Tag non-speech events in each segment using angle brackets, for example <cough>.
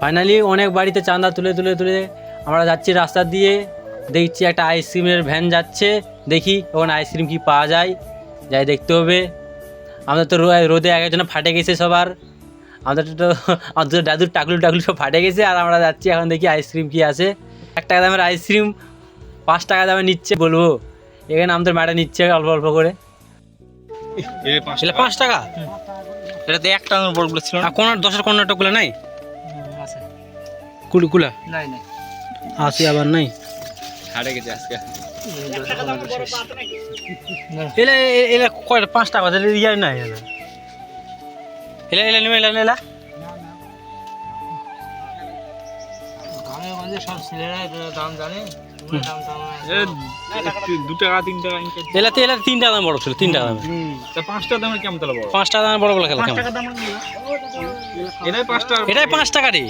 Finally অনেক বাড়িতে চাঁদা তুলে তুলে তুলে আমরা যাচ্ছি রাস্তা দিয়ে। দেখছি একটা আইসক্রিমের ভ্যান যাচ্ছে। দেখি ওখানে আইসক্রিম কি পাওয়া যায়। যাই দেখতে হবে। আমাদের তো রোদে এক একজনে ফাটে গেছে সবার। আমাদের তো আমাদের তো দাদুর টাকলু টাকলু সব ফাটে গেছে আর আমরা যাচ্ছি এখন দেখি আইসক্রিম কি আছে। এক টাকা দামের আইসক্রিম পাঁচ টাকা দামে নিচ্ছে বলব। এখানে আমাদের ম্যাডা নিচ্ছে অল্প অল্প করে। এটা পাঁচ টাকা? এটাতে এক টাকার বড়গুলো ছিল আর কোনার দশের কোনারটাগুলো নাই? কুলু কুলা? নাই নাই। আসি আবার নাই? হারে গেছে আজকে। এলা এ- এলা কয়টা? পাঁচ টাকা তাহলে ইয়ার নাই এলা। এলা এলা নেবে এলা এলা দু টাকা তিন টাকা ইনকে এলাতে এলা তিন টাকা দাম বড় ছিল তিন টাকা দামে তা পাঁচ টাকা দামের কেমন তাহলে বড়? পাঁচ দামের বড় বড় খেলা এটাই পাঁচ টাকা এটাই পাঁচ টাকা রে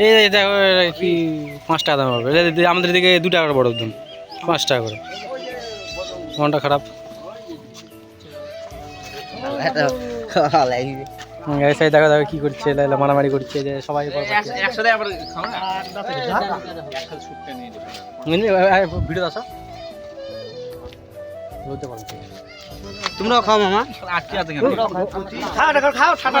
এই দেখো কি পাঁচ টাকা দাম দি- আমাদের দিকে দু টাকা করে বড় দাম পাঁচ টাকা করে। মনটা খারাপ। সাইড দেখো দেখো কি করছে এলা মারামারি করছে যে সবাই খাও আ- ভিডিও আসো বলতে পারো। তোমরাও খাও মামা। আটকে আছে কেন? খাও। ঠান্ডা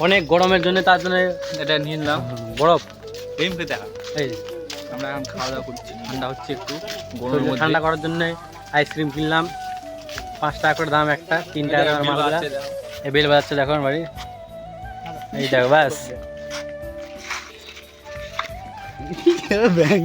অনেক গরমের জন্য তার জন্য এটা নিয়ে নিলাম। বরফ। এমকে দেখা। এই আমরা এখন খাওয়া দাওয়া করছি। ঠান্ডা হচ্ছে একটু। মধ্যে। ঠান্ডা করার জন্য আইসক্রিম কিনলাম। পাঁচ টাকা করে দাম একটা। তিন টাকা বিল মালগুলা। এই বেল বাজাচ্ছে দেখো আমার বাড়ি। এই দেখো বাস <laughs>